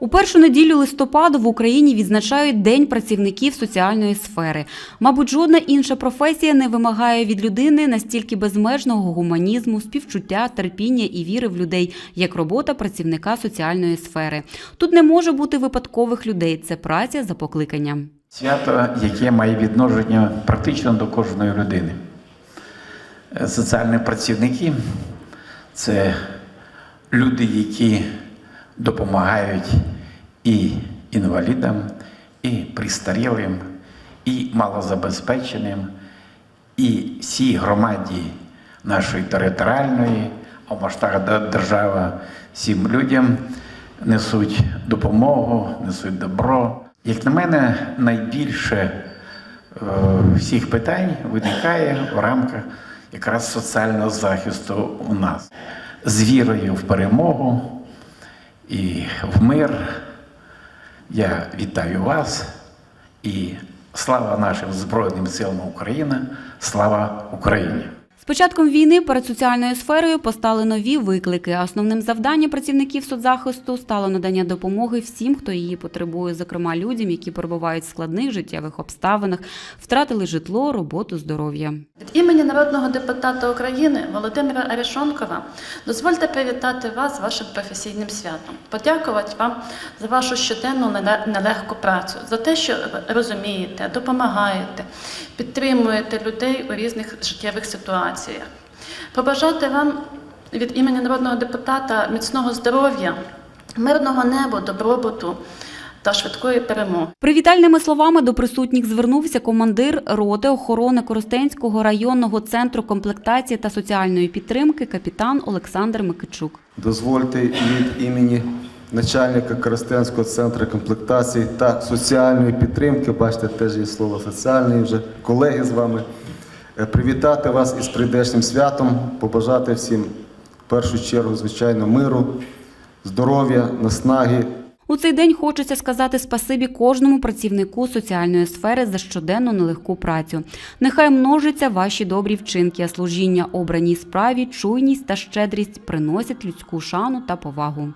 У першу неділю листопаду в Україні відзначають День працівників соціальної сфери. Мабуть, жодна інша професія не вимагає від людини настільки безмежного гуманізму, співчуття, терпіння і віри в людей, як робота працівника соціальної сфери. Тут не може бути випадкових людей. Це праця за покликанням. Свято, яке має відношення практично до кожної людини. Соціальні працівники це люди, які допомагають і інвалідам, і пристарілим, і малозабезпеченим, і всій громаді нашої територіальної, а в масштабах держави всім людям несуть допомогу, несуть добро. Як на мене, найбільше е, всіх питань виникає в рамках якраз соціального захисту у нас з вірою в перемогу і в мир. Я вітаю вас і слава нашим Збройним силам України, слава Україні! Початком війни перед соціальною сферою постали нові виклики. Основним завданням працівників соцзахисту стало надання допомоги всім, хто її потребує, зокрема людям, які перебувають в складних життєвих обставинах, втратили житло, роботу, здоров'я. Від імені народного депутата України Володимира Арешонкова дозвольте привітати вас вашим професійним святом, подякувати вам за вашу щоденну нелегку працю, за те, що розумієте, допомагаєте, підтримуєте людей у різних життєвих ситуаціях. Побажати вам від імені народного депутата міцного здоров'я, мирного неба, добробуту та швидкої перемоги. Привітальними словами до присутніх звернувся командир роти охорони Коростенського районного центру комплектації та соціальної підтримки капітан Олександр Микичук. Дозвольте від імені начальника Коростенського центру комплектації та соціальної підтримки, бачите, теж є слово соціальний вже колеги з вами. Е, Привітати вас із прийдешнім святом, побажати всім в першу чергу, звичайно, миру, здоров'я, наснаги, У цей день хочеться сказати спасибі кожному працівнику соціальної сфери за щоденну нелегку працю. Нехай множаться ваші добрі вчинки, а служіння обраній справі, чуйність та щедрість приносять людську шану та повагу.